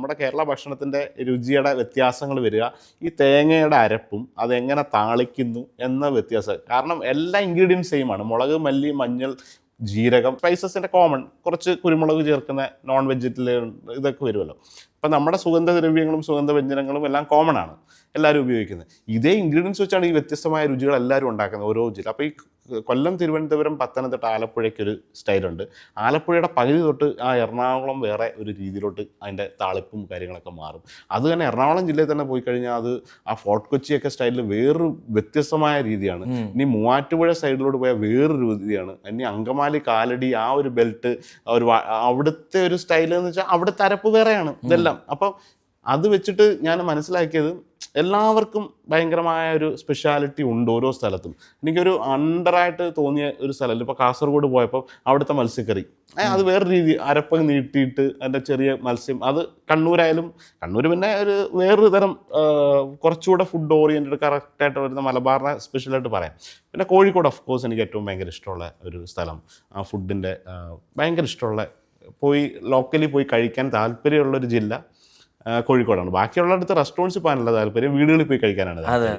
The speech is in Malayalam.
നമ്മുടെ കേരള ഭക്ഷണത്തിന്റെ രുചിയുടെ വ്യത്യാസങ്ങൾ വരിക ഈ തേങ്ങയുടെ അരപ്പും അതെങ്ങനെ താളിക്കുന്നു എന്ന വ്യത്യാസം. കാരണം എല്ലാ ഇൻഗ്രീഡിയൻസ് സെയിം ആണ്. മുളക് മല്ലി മഞ്ഞൾ ജീരകം സ്പൈസസിന്റെ കോമൺ കുറച്ച് കുരുമുളക് ചേർക്കുന്ന നോൺ വെജിറ്റൽ ഇതൊക്കെ വരുമല്ലോ. അപ്പം നമ്മുടെ സുഗന്ധദ്രവ്യങ്ങളും സുഗന്ധവ്യഞ്ജനങ്ങളും എല്ലാം കോമൺ ആണ്. എല്ലാവരും ഉപയോഗിക്കുന്നത്. ഇതേ ഇൻഗ്രീഡിയൻസ് വെച്ചാണ് ഈ വ്യത്യസ്തമായ രുചികൾ എല്ലാവരും ഉണ്ടാക്കുന്നത്. ഓരോ ജില്ല. അപ്പോൾ ഈ കൊല്ലം തിരുവനന്തപുരം പത്തനംതിട്ട ആലപ്പുഴയ്ക്കൊരു സ്റ്റൈലുണ്ട്. ആലപ്പുഴയുടെ പകുതി തൊട്ട് ആ എറണാകുളം വേറെ ഒരു രീതിയിലോട്ട് അതിന്റെ താളിപ്പും കാര്യങ്ങളൊക്കെ മാറും. അത് തന്നെ എറണാകുളം ജില്ലയിൽ തന്നെ പോയി കഴിഞ്ഞാൽ അത് ആ ഫോർട്ട് കൊച്ചിയൊക്കെ സ്റ്റൈലിൽ വേറൊരു വ്യത്യസ്തമായ രീതിയാണ്. ഇനി മൂവാറ്റുപുഴ സൈഡിലോട്ട് പോയാൽ വേറൊരു രീതിയാണ്. ഇനി അങ്കമാലി കാലടി ആ ഒരു ബെൽറ്റ് ഒരു അവിടുത്തെ ഒരു സ്റ്റൈൽ എന്ന് വെച്ചാൽ അവിടുത്തെ അരപ്പ് വേറെയാണ്. ഇതെല്ലാം. അപ്പം അത് വെച്ചിട്ട് ഞാൻ മനസ്സിലാക്കിയത് എല്ലാവർക്കും ഭയങ്കരമായ ഒരു സ്പെഷ്യാലിറ്റി ഉണ്ട് ഓരോ സ്ഥലത്തും. എനിക്കൊരു അണ്ടറായിട്ട് തോന്നിയ ഒരു സ്ഥലം ഇപ്പോൾ കാസർഗോഡ് പോയപ്പോൾ അവിടുത്തെ മത്സ്യക്കറി. അത് വേറെ രീതി. അരപ്പ് നീട്ടിയിട്ട് അതിന്റെ ചെറിയ മത്സ്യം. അത് കണ്ണൂരായാലും കണ്ണൂർ പിന്നെ ഒരു വേറൊരു തരം കുറച്ചുകൂടെ ഫുഡ് ഓറിയന്റഡ് കറക്റ്റായിട്ട് വരുന്ന മലബാറിനെ സ്പെഷ്യലായിട്ട് പറയാം. പിന്നെ കോഴിക്കോട് ഓഫ് കോഴ്സ് എനിക്ക് ഏറ്റവും ഭയങ്കര ഇഷ്ടമുള്ള ഒരു സ്ഥലം. ആ ഫുഡിന്റെ ഭയങ്കര ഇഷ്ടമുള്ള പോയി ലോക്കലി പോയി കഴിക്കാൻ താല്പര്യമുള്ളൊരു ജില്ല. കോഴിക്കോടാണ്. ബാക്കിയുള്ളടത്ത് റെസ്റ്റോറന്റ്സ് പോകാനുള്ള താല്പര്യം വീടുകളിൽ പോയി കഴിക്കാനാണ്